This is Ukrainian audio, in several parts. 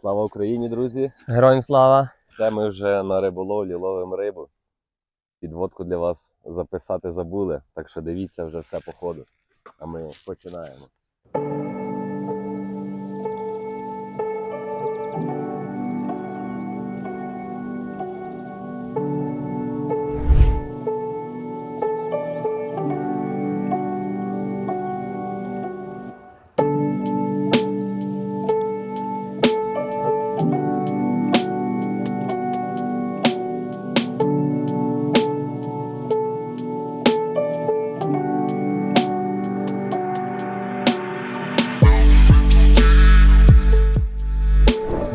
Слава Україні, друзі! Героям слава! Це ми вже на риболовлі ловимо рибу. Підводку для вас записати забули, так що дивіться вже все по ходу. А ми починаємо.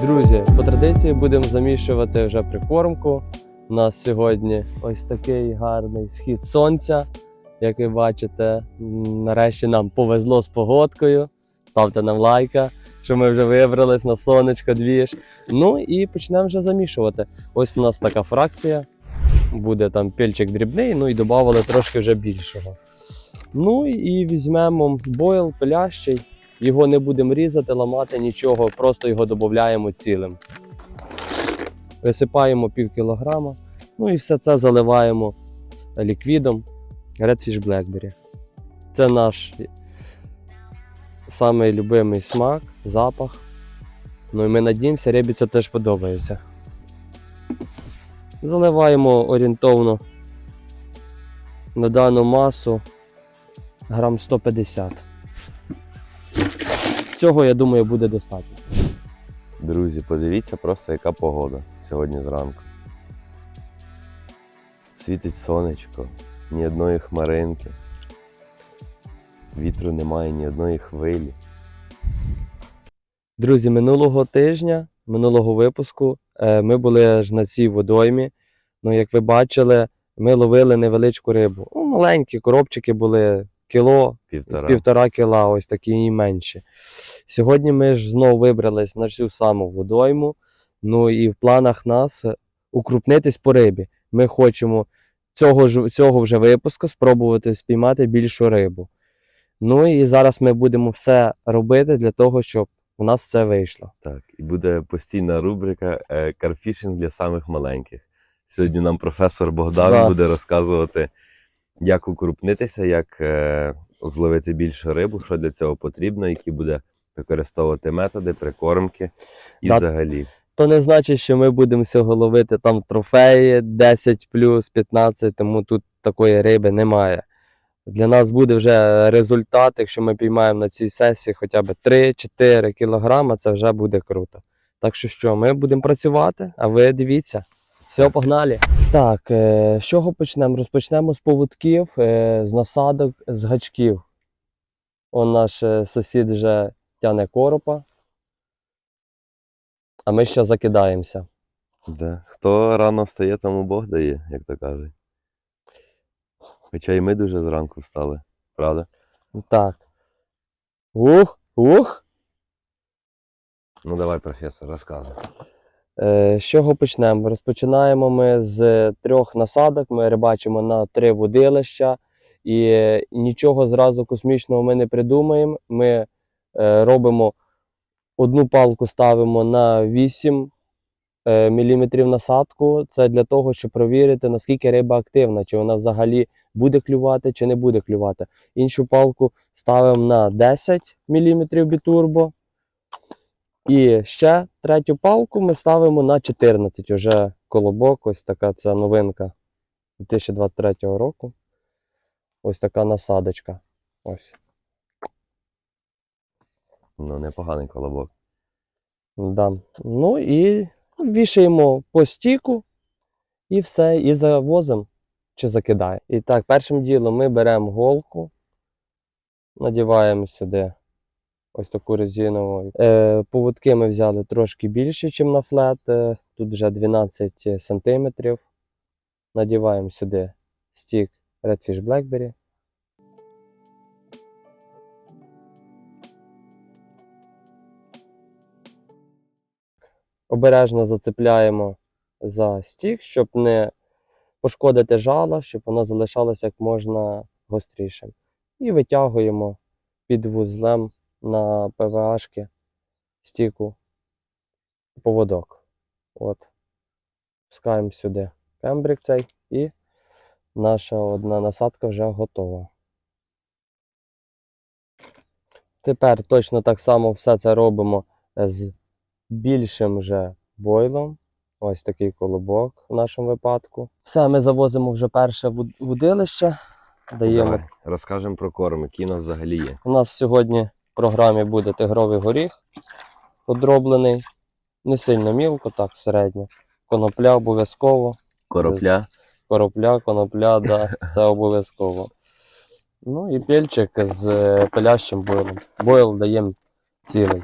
Друзі, по традиції будемо замішувати вже прикормку. У нас сьогодні ось такий гарний схід сонця. Як ви бачите, нарешті нам повезло з погодкою. Ставте нам лайка, що ми вже вибрались на сонечко двіж. Ну і почнемо вже замішувати. Ось у нас така фракція. Буде там пільчик дрібний, ну і додали трошки вже більшого. Ну і візьмемо бойл пилящий. Його не будемо різати, ламати нічого, просто його додаємо цілим. Висипаємо пів кілограма. Ну і все це заливаємо ліквідом Redfish Blackberry. Це наш самий любимий смак, запах. Ну і ми надіємося, рибі це теж подобається. Заливаємо орієнтовно на дану масу грам 150. Цього, я думаю, буде достатньо. Друзі, подивіться просто, яка погода сьогодні зранку. Світить сонечко, ні одної хмаринки. Вітру немає, ні одної хвилі. Друзі, минулого тижня, минулого випуску, е, ми були ж на цій водоймі. Ну, як ви бачили, ми ловили невеличку рибу. Ну, маленькі коробчики були кіло, Півтора. півтора кіла, ось такі і менші. Сьогодні ми ж знову вибрались на цю саму водойму. Ну і в планах нас укрупнитись по рибі. Ми хочемо цього, ж, цього вже випуску спробувати спіймати більшу рибу. Ну і зараз ми будемо все робити для того, щоб у нас це вийшло. Так, і буде постійна рубрика е, карфішинг для самих маленьких. Сьогодні нам професор Богдан Да. буде розказувати, як укрупнитися, як е, зловити більшу рибу, що для цього потрібно, які буде використовувати методи, прикормки і Да. взагалі. То не значить, що ми будемо всього ловити там трофеї 10 плюс 15, тому тут такої риби немає. Для нас буде вже результат, якщо ми піймаємо на цій сесії хоча б 3-4 кілограма, це вже буде круто. Так що що, ми будемо працювати, а ви дивіться. Все, погнали. Так, е, з чого почнемо? Розпочнемо з поводків, е, з насадок, з гачків. Он наш е, сусід вже тяне коропа, а ми ще закидаємося. Да. Хто рано встає, тому Бог дає, як то кажуть. Хоча і ми дуже зранку встали, правда? Так. Ух, ух. Ну давай, професор, розказуй. Е, з чого почнемо? Розпочинаємо ми з трьох насадок. Ми рибачимо на три водилища, і е, нічого зразу космічного ми не придумаємо. Ми е, робимо одну палку, ставимо на 8 е, мм насадку. Це для того, щоб провірити, наскільки риба активна, чи вона взагалі буде клювати, чи не буде клювати. Іншу палку ставимо на 10 мм бітурбо. І ще третю палку ми ставимо на 14, уже колобок, ось така ця новинка 2023 року. Ось така насадочка. Ось. Ну, непоганий колобок. Да. Ну і вішаємо по стіку і все, і завозимо чи закидаємо. І так, першим ділом ми беремо голку, надіваємо сюди ось таку резинову. Е, поводки ми взяли трошки більше, ніж на флет. Е, тут вже 12 см. Надіваємо сюди стік Redfish Blackberry. Обережно зацепляємо за стік, щоб не пошкодити жало, щоб воно залишалося як можна гострішим. І витягуємо під вузлем на ПВАшки стіку поводок. От. Пускаємо сюди кембрик цей і наша одна насадка вже готова. Тепер точно так само все це робимо з більшим вже бойлом. Ось такий колобок в нашому випадку. Все, ми завозимо вже перше вуд- вудилище. Даємо. Давай, розкажемо про корм, який у нас взагалі є. У нас сьогодні програмі буде тигровий горіх подроблений. Не сильно мілко, так середньо. Конопля обов'язково. Коропля. Коропля, конопля, да, це обов'язково. Ну і пельчик з е, пилящим бойлом. Бойл даємо цілий.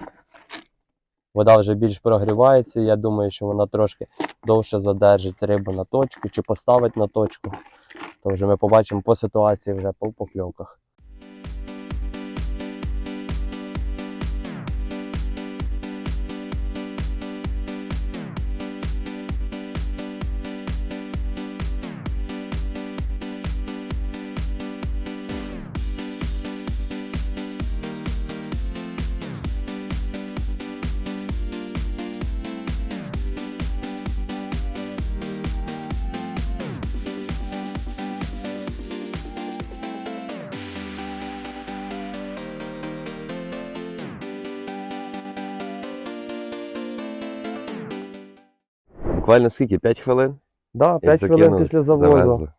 Вода вже більш прогрівається, я думаю, що вона трошки довше задержить рибу на точку чи поставить на точку. То вже ми побачимо по ситуації вже по покльовках. Буквально скільки? 5 хвилин? Да, І 5 хвилин після завозу. завезли.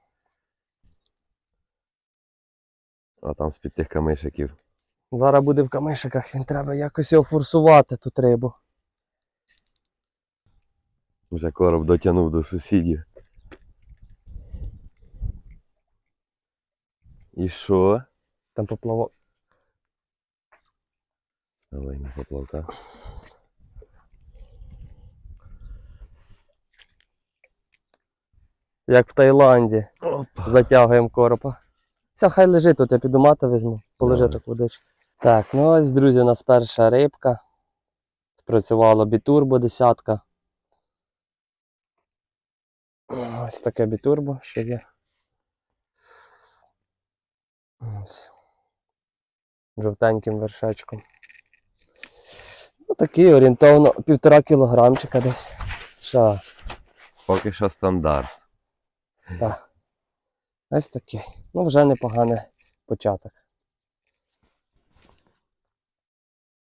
А там з-під тих камишиків. Зараз буде в камишиках, він треба якось його форсувати тут рибу. Вже короб дотягнув до сусідів. І що? Там поплавок. Давай на поплавка. Як в Таїланді. Опа. Затягуємо коропа. Все, хай лежить тут, я піду мати візьму. Положи Давай. так водичку. Так, ну ось, друзі, у нас перша рибка. Спрацювало бітурбо десятка. Ось таке бітурбо ще є. Ось. Жовтеньким вершечком. Ну, такий орієнтовно півтора кілограмчика десь. Що? Поки що стандарт. Так. Ось такий. Ну, вже непоганий початок.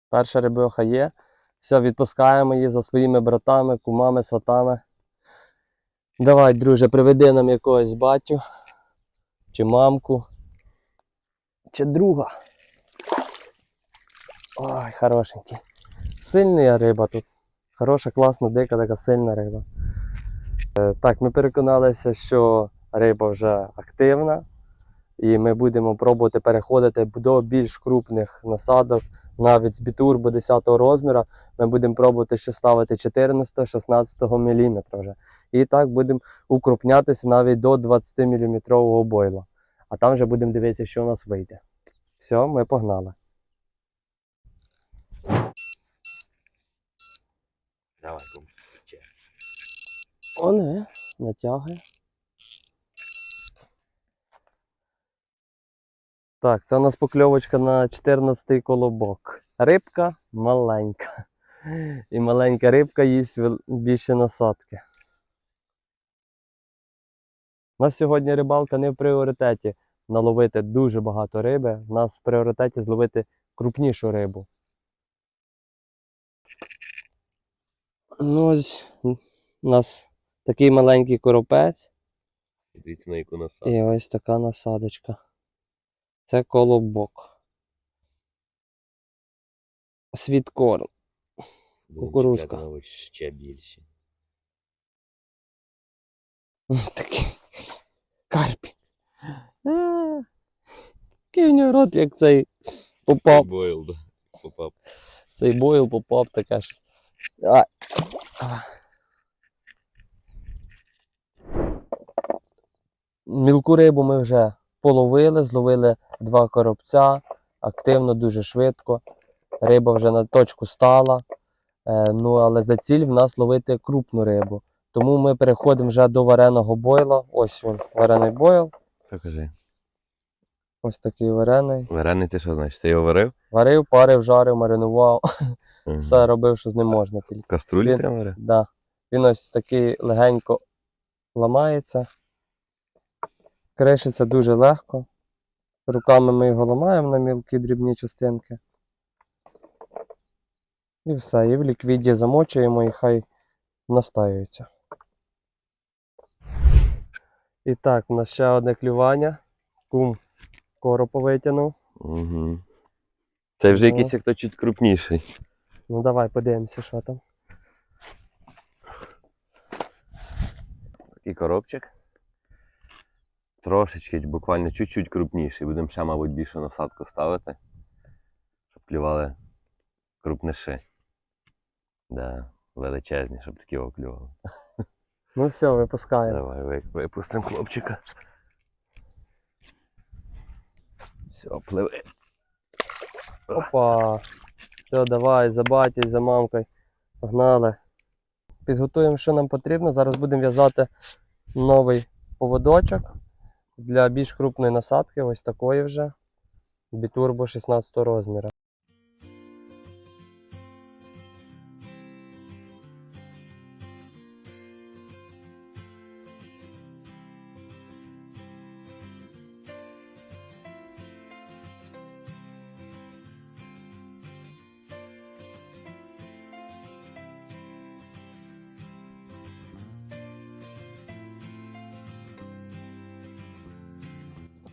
Перша рибиха є. Все, відпускаємо її за своїми братами, кумами, сватами. Давай, друже, приведи нам якогось батю, чи мамку, чи друга. Ой, хорошенький. Сильна риба тут. Хороша, класна, дика, така сильна риба. Е, Так, ми переконалися, що риба вже активна, і ми будемо пробувати переходити до більш крупних насадок, навіть з бітурбо 10 розміру. Ми будемо пробувати ще ставити 14-16 мм вже. І так будемо укрупнятися навіть до 20 мм бойла. А там вже будемо дивитися, що у нас вийде. Все, ми погнали. Давай, О, не, натягує. Так, це у нас покльовочка на 14-й колобок. Рибка маленька. І маленька рибка їсть більше насадки. У нас сьогодні рибалка не в пріоритеті наловити дуже багато риби. У нас в пріоритеті зловити крупнішу рибу. Ну ось у нас такий маленький коропець. Дивіться на яку насадку. І ось така насадочка. Це колобок. Світкорм. Кукурузка. ще більше. Такий карпік. А, Який в нього рот, як цей попав. Бойл, да. Попав. Цей бойл попав таке ж. А. Мілку рибу ми вже половили, зловили два коробця, активно, дуже швидко. Риба вже на точку стала. Е, ну, але за ціль в нас ловити крупну рибу. Тому ми переходимо вже до вареного бойла. Ось він, варений бойл. Покажи. Ось такий варений. Варений це що значить? Ти його варив? Варив, парив, жарив, маринував, Мгм. все робив, що з ним можна тільки. Каструлі прямо? варив? Да. Він ось такий легенько ламається. Кришиться дуже легко. Руками ми його ламаємо на мілкі дрібні частинки. І все. І в ліквіді замочуємо і хай настаюється. І так, у нас ще одне клювання. Кум коропа витягнув. Угу. Це вже Ну. якийсь як то чуть крупніший. Ну давай подивимося, що там. Такий коробчик. Трошечки, буквально чуть-чуть крупніший. Будемо ще, мабуть, більшу насадку ставити, щоб клювали крупніші. Да, величезні, щоб такі оклювали. Ну все, випускаємо. Давай випустимо хлопчика. Все, пливи. Опа. Все, давай, за батькою, за мамкою. Погнали. Підготуємо, що нам потрібно. Зараз будемо в'язати новий поводочок для більш крупної насадки, ось такої вже. Бітурбо 16 розміру.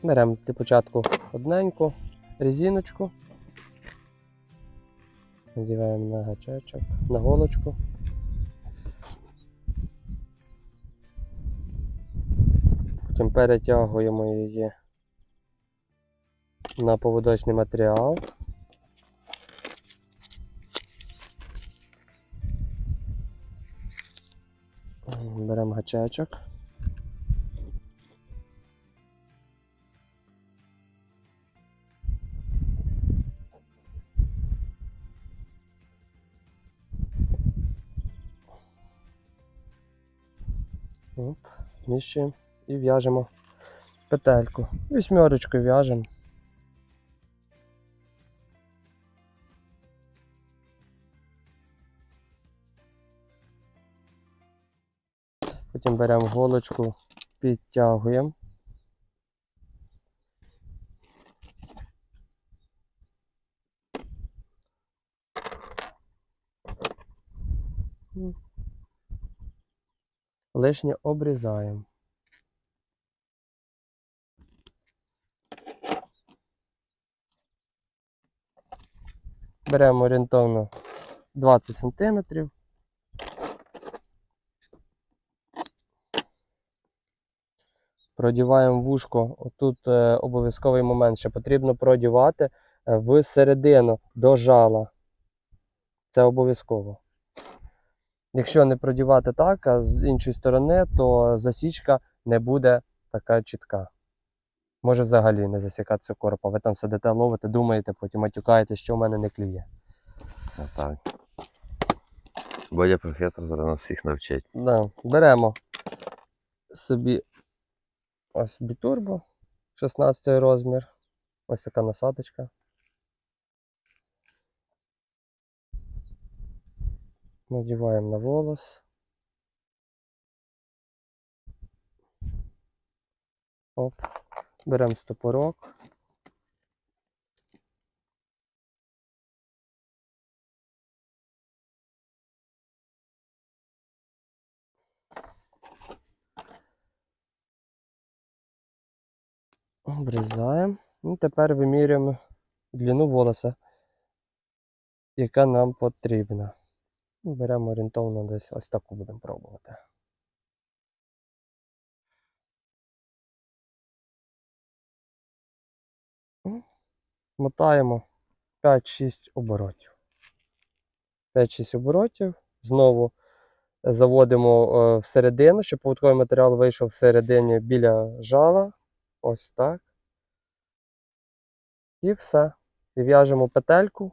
Беремо для початку одненьку резиночку. Надіваємо на гачечок, на голочку. Потім перетягуємо її на поводочний матеріал. Беремо гачечок. Оп, зміщуємо і в'яжемо петельку. Вісьмерочкою в'яжемо. Потім беремо голочку, підтягуємо. Лишнє обрізаємо. Беремо орієнтовно 20 см. Продіваємо вушко. Отут е, обов'язковий момент, що потрібно продівати е, в середину до жала. Це обов'язково. Якщо не продівати так, а з іншої сторони, то засічка не буде така чітка. Може взагалі не засікатися коропа. Ви там сидите, ловите, думаєте, потім матюкаєте, що в мене не клює. Отак. Бодя професор зараз нас всіх навчить. Да. Беремо собі ось бітурбо 16 розмір. Ось така насадочка. Надіваємо на волос. Оп. Беремо стопорок. Обрізаємо. І тепер вимірюємо длину волоса, яка нам потрібна. Ну, Беремо орієнтовно десь ось таку будемо пробувати. Мотаємо 5-6 оборотів. 5-6 оборотів. Знову е, заводимо е, всередину, щоб поводковий матеріал вийшов всередині біля жала. Ось так. І все. І в'яжемо петельку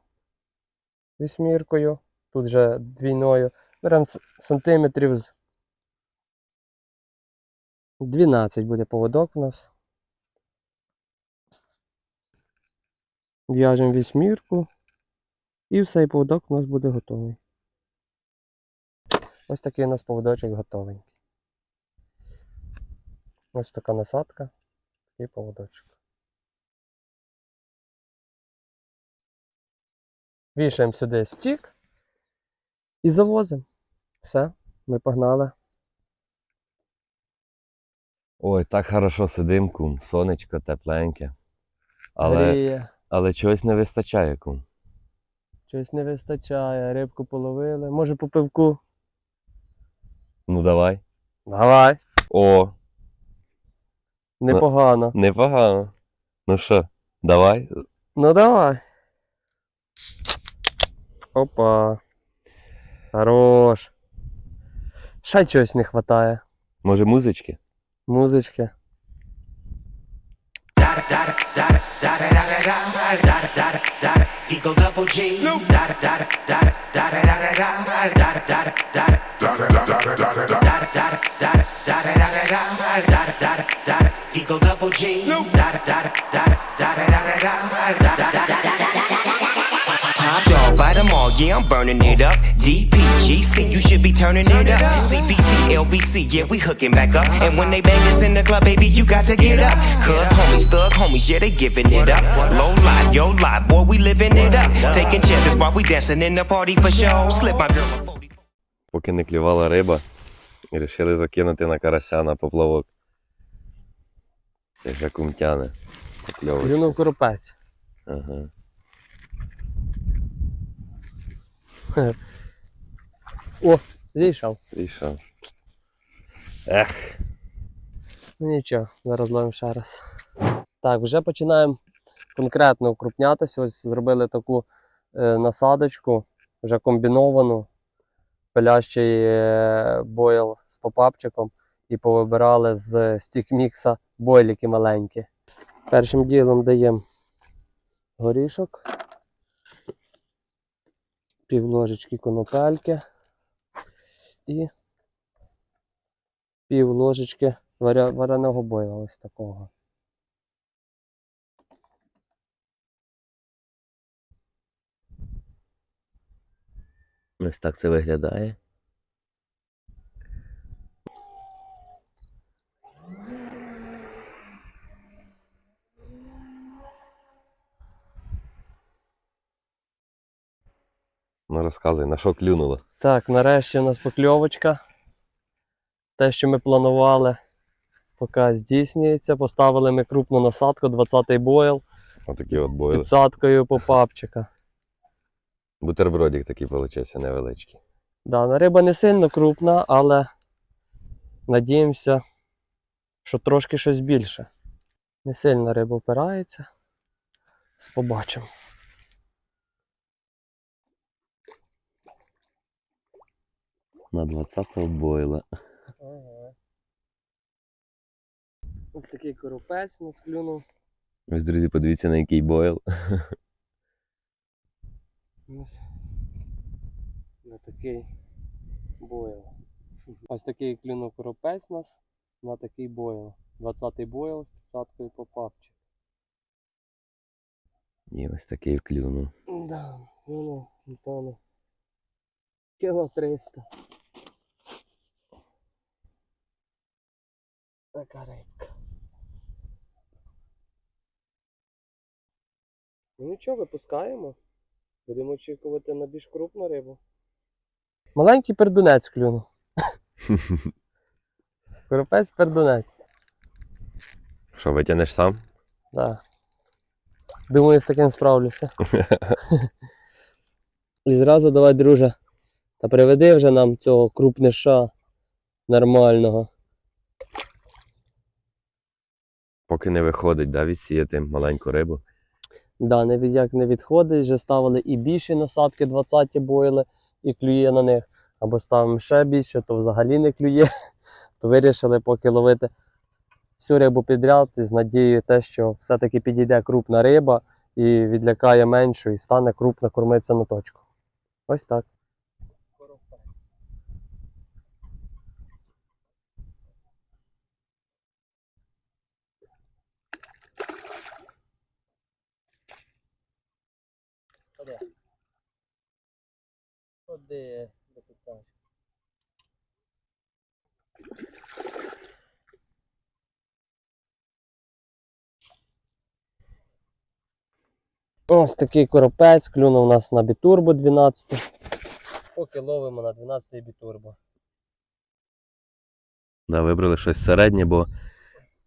вісьміркою, тут же двійною. Беремо сантиметрів з 12 буде поводок у нас. В'яжемо вісьмірку. І все, і поводок у нас буде готовий. Ось такий у нас поводочок готовий. Ось така насадка і поводочок. Вішаємо сюди стік і завозимо. Все, ми погнали. Ой, так хорошо сидим, кум. Сонечко тепленьке. Але, Гріє. але чогось не вистачає, кум. Щось не вистачає, рибку половили. Може по пивку? Ну давай. Давай. О, Непогано. непогано. Ну що, давай. Ну давай. Опа. Хорош. Ще чогось не вистачає. Може музички? Музички. Eagle double G. Da Top dog by them all, yeah, I'm burning it up. DPGC, you should be turning it up. CBT, LBC, yeah, we hooking back up. And when they bang us in the club, baby, you got to get up. Cause homies, thug homies, yeah, they giving it up. Low life, yo life, boy, we living it up. Taking chances while we dancing in the party for show. Slip my girl a 40. Поки не клювала риба, вирішили закинути на карася на поплавок. Як же кум тяне. Покльовочка. Коропець. Ага. О, зійшов. Що? Ех. Ну нічого, зараз ловимо ще раз. Так, вже починаємо конкретно укрупнятися. Ось зробили таку е, насадочку, вже комбіновану. Пилящий е, бойл з попапчиком і повибирали з стікмікса бойліки маленькі. Першим ділом даємо горішок, пів ложечки конопельки і пів ложечки вареного бойла ось такого. Ось так це виглядає. Ну розказуй, на що клюнуло? Так, нарешті у нас покльовочка. Те, що ми планували, поки здійснюється. Поставили ми крупну насадку, 20-й бойл Отакі от з бойли. підсадкою попапчика. Бутербродик такий получився невеличкий. Да, ну, риба не сильно крупна, але надіємося, що трошки щось більше. Не сильно риба опирається. З побачимо. На 20-го бойла. Ага. Ось такий коропець нас клюнув. Ось, друзі, подивіться на який бойл. Ось на такий бойл. Ось такий клюнув коропець нас на такий бойл. 20-й бойл з підсадкою попапчик. І ось такий клюнув. Да, клюнув Антону. Кіло 300. Така рибка. Ну нічого, випускаємо. Будемо очікувати на більш крупну рибу. Маленький пердунець клюнув. Коропець пердунець. Що, витягнеш сам? Да. Думаю, з таким справлюся. І зразу давай, друже, та приведи вже нам цього крупниша нормального. Поки не виходить, да, відсіяти маленьку рибу. Да, не від- як не відходить, вже ставили і більші насадки 20 бойли і клює на них. Або ставимо ще більше, то взагалі не клює. То вирішили поки ловити всю рибу підряд з надією те, що все-таки підійде крупна риба і відлякає меншу, і стане крупно кормитися на точку. Ось так. Туди до кінця. Ось такий коропець, клюнув у нас на бітурбо 12. Поки ловимо на 12 бітурбо. Да, вибрали щось середнє, бо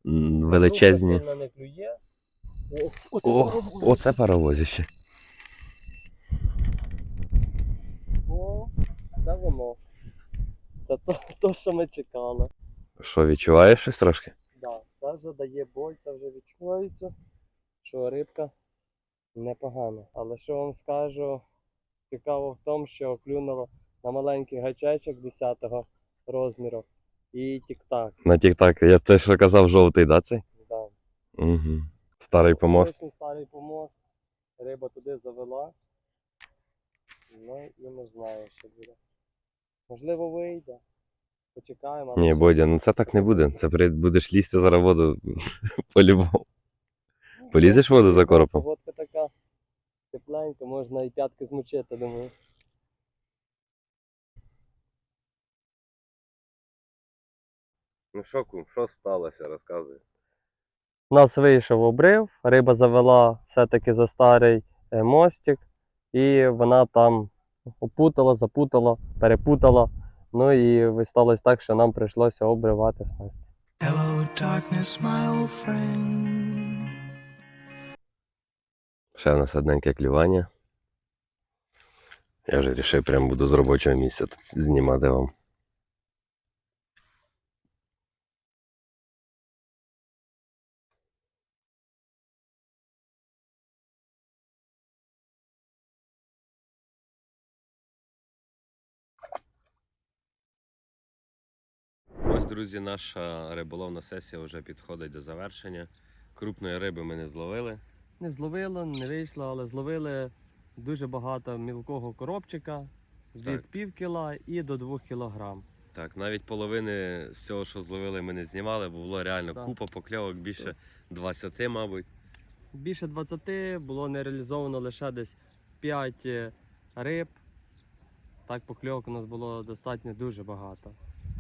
величезні. О, оце паровозище. О, це воно. Це то, то, що ми чекали. Що, відчуваєш щось трошки? Да, це вже дає боль, це вже відчувається, що рибка непогана. Але що вам скажу, цікаво в тому, що клюнуло на маленький гачечок 10-го розміру і тік-так. На тік-так, я те, що казав, жовтий, да, цей? Да. Угу. Старий помост. Старий помост. Риба туди завела. Ну і не знаю, що буде. Можливо, вийде. Почекаємо. Ні, Бодя, ну це так не буде. Це при- будеш лізти зараз в воду по-любому. Полізеш в воду за коропом? Водка така тепленька, можна і п'ятки змочити, думаю. Ну що, кум, що сталося, розказуй. У нас вийшов обрив, риба завела все-таки за старий е, мостик, і вона там опутала, запутала, перепутала. Ну і сталося так, що нам прийшлося обривати снасть. Hello, darkness, my old friend. Ще в нас одненьке клювання. Я вже вирішив, прямо буду з робочого місця тут знімати вам. Друзі, наша риболовна сесія вже підходить до завершення. Крупної риби ми не зловили. Не зловило, не вийшло, але зловили дуже багато мілкого коробчика від Так. пів кіла і до двох кілограм. Так, навіть половини з цього, що зловили, ми не знімали, бо було реально Так. купа покльовок, більше 20, мабуть. Більше 20 було не реалізовано лише десь 5 риб. Так покльовок у нас було достатньо дуже багато.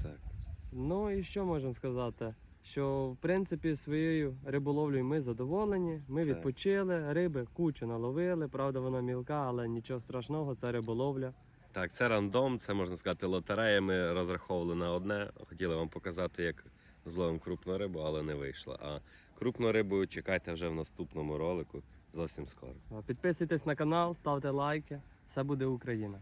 Так. Ну і що можемо сказати? Що в принципі своєю риболовлею ми задоволені. Ми Так. відпочили, риби кучу наловили. Правда, вона мілка, але нічого страшного, це риболовля. Так, це рандом, це можна сказати лотерея. Ми розраховували на одне. Хотіли вам показати, як зловимо крупну рибу, але не вийшло. А крупну рибу чекайте вже в наступному ролику зовсім скоро. Підписуйтесь на канал, ставте лайки. Все буде Україна.